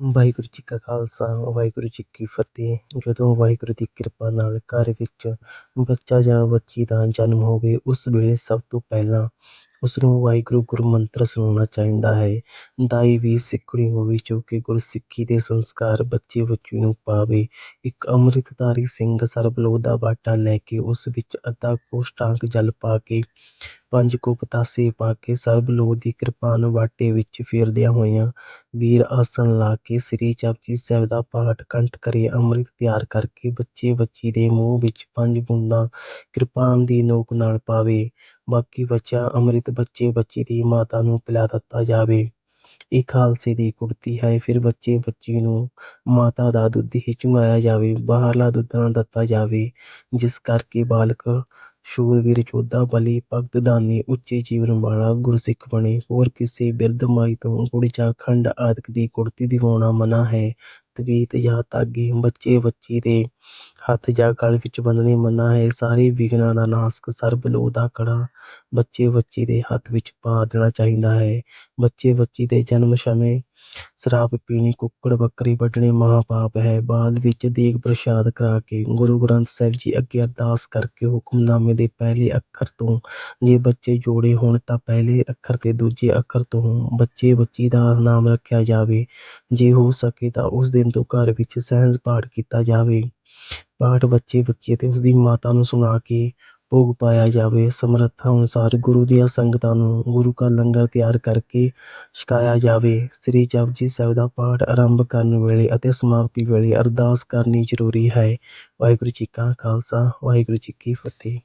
ਵਾਹਿਗੁਰੂ ਜੀ ਕਾ ਖਾਲਸਾ, ਵਾਹਿਗੁਰੂ ਜੀ ਕੀ ਫਤਿਹ। ਜਦੋਂ ਵਾਹਿਗੁਰੂ ਦੀ ਕਿਰਪਾ ਨਾਲ ਘਰ ਵਿੱਚ ਬੱਚਾ ਜਾਂ ਬੱਚੀ ਦਾ ਜਨਮ ਹੋਵੇ, ਉਸ ਵੇਲੇ ਸਭ ਤੋਂ ਪਹਿਲਾਂ ਉਸ ਨੂੰ ਵਾਹਿਗੁਰੂ ਗੁਰੂ ਮੰਤਰ ਸੁਣਾਉਣਾ ਚਾਹੀਦਾ ਹੈ। ਦਾਈ ਵੀ ਸਿੱਖਣੀ ਹੋਵੇ, ਜੋ ਕਿ ਗੁਰਸਿੱਖੀ ਦੇ ਸੰਸਕਾਰ ਬੱਚੇ ਬੱਚੀ ਨੂੰ ਪਾਵੇ। ਇੱਕ ਅੰਮ੍ਰਿਤਧਾਰੀ ਸਿੰਘ ਸਰਬਲੋ ਦਾ ਬਾਟਾ ਲੈ ਕੇ ਉਸ ਵਿੱਚ ਅੱਧਾ ਕੋਸ਼ਟਾਂਕ ਜਲ ਪਾ ਕੇ ਪੰਜ ਕੁ ਪਤਾਸੇ ਪਾ ਕੇ ਸਰਬ ਸਰਬਲੋਹ ਦੀ ਕਿਰਪਾਨ ਵਾਟੇ ਵਿੱਚ ਫੇਰਦਿਆਂ ਹੋਇਆਂ ਵੀਰ ਆਸਣ ਲਾ ਕੇ ਸ੍ਰੀ ਜਪਜੀ ਸਾਹਿਬ ਦਾ ਪਾਠ ਕੰਠ ਕਰੇ ਅੰਮ੍ਰਿਤ ਤਿਆਰ ਕਰਕੇ ਬੱਚੇ ਬੱਚੀ ਦੇ ਮੂੰਹ ਵਿੱਚ ਪੰਜ ਬੂੰਦਾਂ ਕਿਰਪਾਨ ਦੀ ਨੋਕ ਨਾਲ ਪਾਵੇ, ਬਾਕੀ ਬਚਿਆ ਅੰਮ੍ਰਿਤ ਬੱਚੇ ਬੱਚੀ ਦੀ ਮਾਤਾ ਨੂੰ ਪਿਲਾ ਦਿੱਤਾ ਜਾਵੇ। ਇਹ ਖਾਲਸੇ ਦੀ ਕੁੜਤੀ ਹੈ, ਫਿਰ ਬੱਚੇ ਬੱਚੀ ਨੂੰ ਮਾਤਾ ਦਾ ਦੁੱਧ ਹੀ ਚੁੰਘਾਇਆ ਜਾਵੇ, ਬਾਹਰਲਾ ਦੁੱਧ ਨਾ ਦਿੱਤਾ ਜਾਵੇ, ਜਿਸ ਕਰਕੇ ਬਾਲਕ ਸ਼ੂਰਵੀਰ ਯੋਧਾ ਬਲੀ ਭਗਤ ਦਾਨੀ ਉੱਚੇ ਜੀਵਨ ਵਾਲਾ, ਗੁਰਸਿੱਖ ਬਣੇ। ਹੋਰ ਕਿਸੇ ਬਿਰਧ ਮਾਈ ਤੋਂ ਗੁੜ ਜਾਂ ਖੰਡ ਆਦਿਕ ਦੀ ਕੁੜਤੀ ਦਿਵਾਉਣਾ ਮਨਾ ਹੈ। ਤਵੀਤ ਜਾਂ ਧਾਗੇ ਬੱਚੇ ਬੱਚੀ ਦੇ ਹੱਥ ਜਾਂ ਗਲ ਵਿੱਚ ਬੰਨ੍ਹਣੇ ਮਨਾ ਹੈ। ਸਾਰੇ ਵਿਘਨਾਂ ਦਾ ਨਾਸ਼ਕ ਸਰਬ ਲੋਹ ਦਾ ਕੜਾ ਬੱਚੇ ਬੱਚੀ ਦੇ ਹੱਥ ਵਿੱਚ ਪਾ ਦੇਣਾ ਚਾਹੀਦਾ ਹੈ। ਬੱਚੇ ਬੱਚੀ ਦੇ ਜਨਮ ਸਮੇਂ ਸ਼ਰਾਬ ਪੀਣੀ, ਕੁੱਕੜ ਬੱਕਰੀ ਵੱਢਣੇ ਮਹਾ ਹੈ। ਬਾਅਦ ਵਿੱਚ ਦੇਗ ਪ੍ਰਸ਼ਾਦ ਕਰਾ ਕੇ ਗੁਰੂ ਗ੍ਰੰਥ ਸਾਹਿਬ ਜੀ ਅੱਗੇ ਅਰਦਾਸ ਕਰਕੇ ਹੁਕਮਨਾਮੇ ਦੇ ਪਹਿਲੇ ਅੱਖਰ ਤੋਂ ਜੇ ਬੱਚੇ ਜੋੜੇ ਹੋਣ ਤਾਂ ਪਹਿਲੇ ਅੱਖਰ ਤੇ ਦੂਜੇ ਅੱਖਰ ਤੋਂ ਬੱਚੇ ਬੱਚੀ ਦਾ ਨਾਮ ਰੱਖਿਆ ਜਾਵੇ। ਜੇ ਹੋ ਸਕੇ ਤਾਂ ਉਸ ਦਿਨ ਤੋਂ ਘਰ ਵਿੱਚ ਸਹਿਜ ਪਾਠ ਕੀਤਾ ਜਾਵੇ। ਪਾਠ ਬੱਚੇ ਬੱਚੀ ਅਤੇ ਉਸਦੀ ਮਾਤਾ ਨੂੰ ਸੁਣਾ ਕੇ ਭੋਗ ਪਾਇਆ ਜਾਵੇ। ਸਮਰੱਥਾ ਅਨੁਸਾਰ ਗੁਰੂ ਦੀਆਂ ਸੰਗਤਾਂ ਨੂੰ ਗੁਰੂ ਕਾ ਲੰਗਰ ਤਿਆਰ ਕਰਕੇ ਛਕਾਇਆ ਜਾਵੇ। ਸ੍ਰੀ ਜਪਜੀ ਸਾਹਿਬ ਦਾ ਪਾਠ ਆਰੰਭ ਕਰਨ ਵੇਲੇ ਅਤੇ ਸਮਾਪਤੀ ਵੇਲੇ ਅਰਦਾਸ ਕਰਨੀ ਜ਼ਰੂਰੀ ਹੈ। ਵਾਹਿਗੁਰੂ ਜੀ ਕਾ ਖਾਲਸਾ, ਵਾਹਿਗੁਰੂ ਜੀ ਕੀ ਫਤਿਹ।